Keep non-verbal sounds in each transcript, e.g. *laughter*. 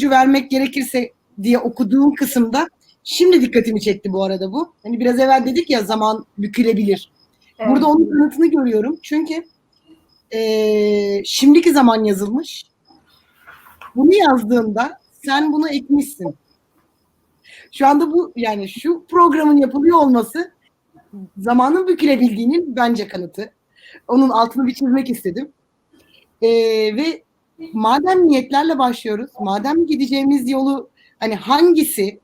ipucu vermek gerekirse diye okuduğum kısımda şimdi dikkatimi çekti bu arada bu. Hani biraz evvel dedik ya zaman bükülebilir. Evet. Burada onun kanıtını görüyorum. Çünkü eee, şimdiki zaman yazılmış. Bunu yazdığında sen bunu ekmişsin. Şu anda bu yani şu programın yapılıyor olması zamanın bükülebildiğinin bence kanıtı. Onun altını bir çizmek istedim. Eee, ve madem niyetlerle başlıyoruz, madem gideceğimiz yolu hani hangisi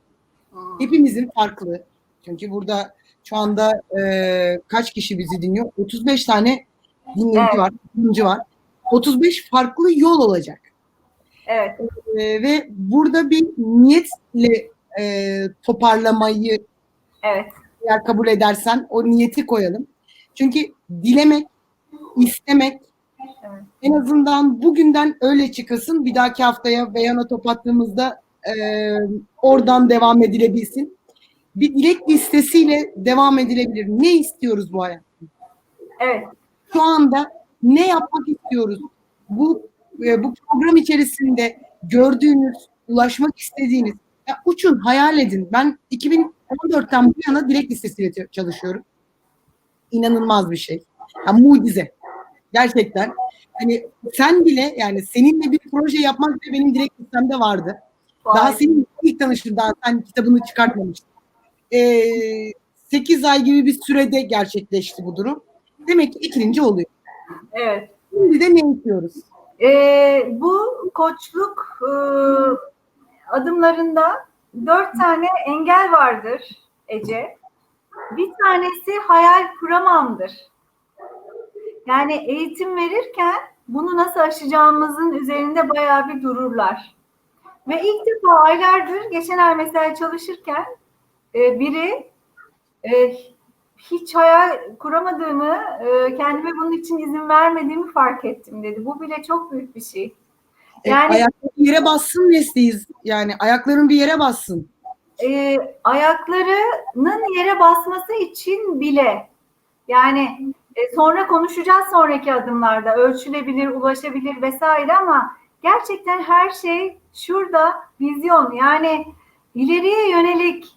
hepimizin farklı. Çünkü burada şu anda eee, kaç kişi bizi dinliyor? 35 tane dinleyici var, dinleyici var. 35 farklı yol olacak. Evet. Eee, ve burada bir niyetle eee, toparlamayı Evet. eğer kabul edersen o niyeti koyalım. Çünkü dilemek, istemek Evet. en azından bugünden öyle çıkasın. Bir dahaki haftaya beyana top attığımızda eee, oradan devam edilebilsin. Bir dilek listesiyle devam edilebilir. Ne istiyoruz bu hayat? Evet. Şu anda ne yapmak istiyoruz? Bu e, bu program içerisinde gördüğünüz, ulaşmak istediğiniz, ya uçun, hayal edin. Ben 2014'ten bu yana dilek listesiyle çalışıyorum. İnanılmaz bir şey. Ya, mucize. Gerçekten. Hani sen bile yani seninle bir proje yapmak bile benim dilek listemde vardı. Daha Vay. senin ilk tanıştığında sen kitabını çıkartmamıştın. Ee, 8 ay gibi bir sürede gerçekleşti bu durum. Demek ki ikinci oluyor. Evet. Şimdi de ne yapıyoruz? Ee, bu koçluk e, adımlarında dört tane engel vardır Ece. Bir tanesi hayal kuramamdır. Yani eğitim verirken bunu nasıl aşacağımızın üzerinde bayağı bir dururlar. Ve ilk defa aylardır geçen ay mesela çalışırken e, biri e, hiç hayal kuramadığımı, e, kendime bunun için izin vermediğimi fark ettim dedi. Bu bile çok büyük bir şey. E, Yani- ayakların bir yere bassın mesleğiz. Yani ayakların bir yere bassın. E, ayaklarının yere basması için bile yani e, sonra konuşacağız sonraki adımlarda ölçülebilir, ulaşabilir vesaire ama gerçekten her şey şurada vizyon yani ileriye yönelik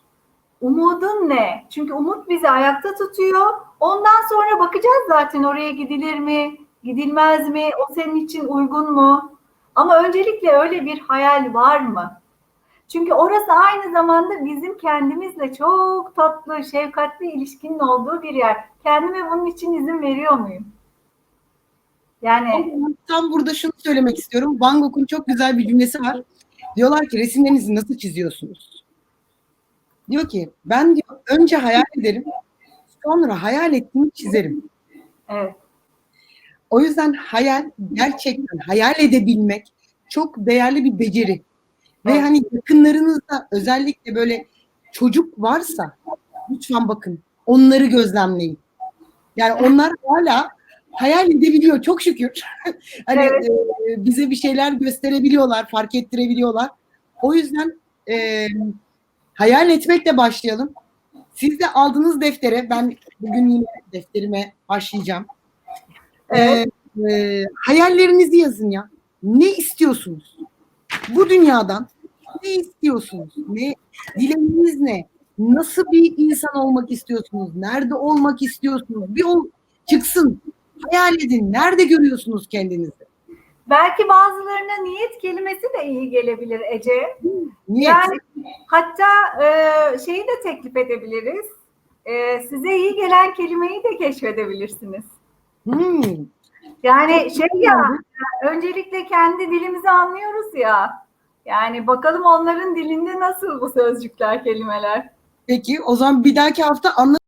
umudun ne? Çünkü umut bizi ayakta tutuyor. Ondan sonra bakacağız zaten oraya gidilir mi, gidilmez mi, o senin için uygun mu? Ama öncelikle öyle bir hayal var mı? Çünkü orası aynı zamanda bizim kendimizle çok tatlı, şefkatli ilişkinin olduğu bir yer. Kendime bunun için izin veriyor muyum? Yani Tam burada şunu söylemek istiyorum. Van Gogh'un çok güzel bir cümlesi var. Diyorlar ki resimlerinizi nasıl çiziyorsunuz? Diyor ki ben diyor önce hayal ederim sonra hayal ettiğimi çizerim. evet, O yüzden hayal gerçekten hayal edebilmek çok değerli bir beceri. Ve Evet. hani yakınlarınızda özellikle böyle çocuk varsa lütfen bakın onları gözlemleyin. Yani *laughs* onlar hala hayal edebiliyor çok şükür. *laughs* hani Evet. e, bize bir şeyler gösterebiliyorlar, fark ettirebiliyorlar. O yüzden e, hayal etmekle başlayalım. Siz de aldığınız deftere ben bugün yine defterime başlayacağım. Evet. Ee, e, hayallerinizi yazın ya. Ne istiyorsunuz? Bu dünyadan ne istiyorsunuz? Ne dileğiniz ne? Nasıl bir insan olmak istiyorsunuz? Nerede olmak istiyorsunuz? Bir o çıksın. Hayal edin. Nerede görüyorsunuz kendinizi? belki bazılarına niyet kelimesi de iyi gelebilir Ece. Niyet. Yani hatta e, şeyi de teklif edebiliriz. E, size iyi gelen kelimeyi de keşfedebilirsiniz. Hmm. Yani şey ya, öncelikle kendi dilimizi anlıyoruz ya. Yani bakalım onların dilinde nasıl bu sözcükler, kelimeler. Peki o zaman bir dahaki hafta anla